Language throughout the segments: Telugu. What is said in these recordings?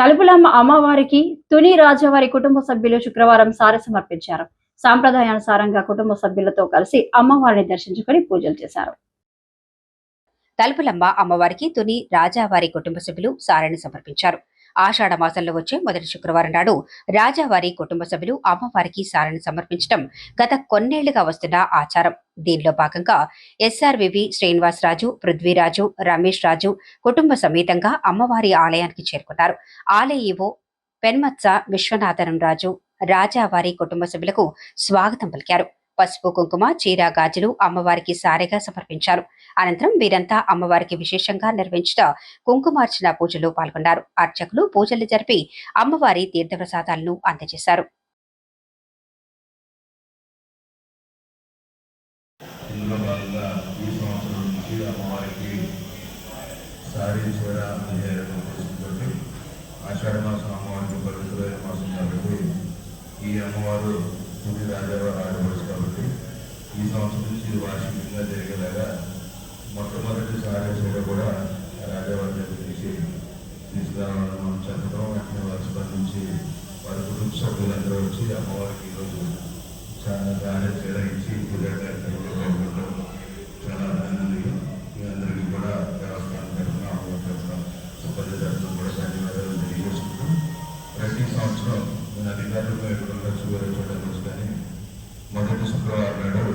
తలుపులమ్మ అమ్మవారికి తుని రాజావారి కుటుంబ సభ్యులు శుక్రవారం సారె సమర్పించారు. సాంప్రదాయానుసారంగా కుటుంబ సభ్యులతో కలిసి అమ్మవారిని దర్శించుకుని పూజలు చేశారు. తలుపులమ్మ అమ్మవారికి తుని రాజావారి కుటుంబ సభ్యులు సారని సమర్పించారు. ఆషాఢ మాసంలో వచ్చే మొదటి శుక్రవారం నాడు రాజావారి కుటుంబ సభ్యులు అమ్మవారికి సారను సమర్పించడం గత కొన్నేళ్ళుగా వస్తున్న ఆచారం. దీనిలో భాగంగా ఎస్ఆర్వివి శ్రీనివాసరాజు పృథ్వీరాజు రమేష్ రాజు కుటుంబ సమేతంగా అమ్మవారి ఆలయానికి చేరుకున్నారు. ఆలయ ఈవో పెన్మత్స విశ్వనాథనం రాజు రాజావారి కుటుంబ సభ్యులకు స్వాగతం పలికారు. పసుపు కుంకుమ చీర గాజులు అమ్మవారికి సారెగా సమర్పించారు. అనంతరం వీరంతా అమ్మవారికి విశేషంగా నిర్వహించిన కుంకుమార్చన పూజలో పాల్గొన్నారు. అర్చకులు పూజలు జరిపి అమ్మవారి తీర్థప్రసాదాలను అందజేశారు. ఈ ఆషాఢ మాసం అమ్మవారికి పవిత్రమైన మాసం కాబట్టి ఈ అమ్మవారు తుది రాజావారు ఈ సంవత్సరం నుంచి వార్షికంగా జరిగేలాగా మొట్టమొదటిసారి సారీ కూడా రాజావారి దగ్గర తీసి తీసుకురావాలని మనం చెప్పడం వెంటనే వారు స్పందించి వారి కుటుంబ సభ్యులందరూ వచ్చి అమ్మవారికి ఈరోజు చాలా చాలా చీర ఇచ్చి కార్యక్రమంలో పాల్గొనడం చాలా ఆనందంగా మీ అందరికీ కూడా దేవస్థానం తరఫున అమ్మవారి తరఫున సుపర్య తరఫున కూడా ధన్యవాదాలు తెలియజేసుకుంటూ. ప్రతి సంవత్సరం మన అధికారులు ఎక్కడ ఉండొచ్చు వేరే చోట కానీ మొదటి శుక్రవారం నాడు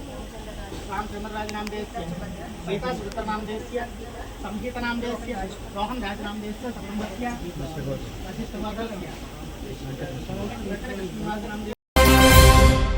राम चंद्रराज नामदेश गीता सुधकर नामदेश संगीत नामदेश रोहन राज नामदेश संबंध वशिष्ठ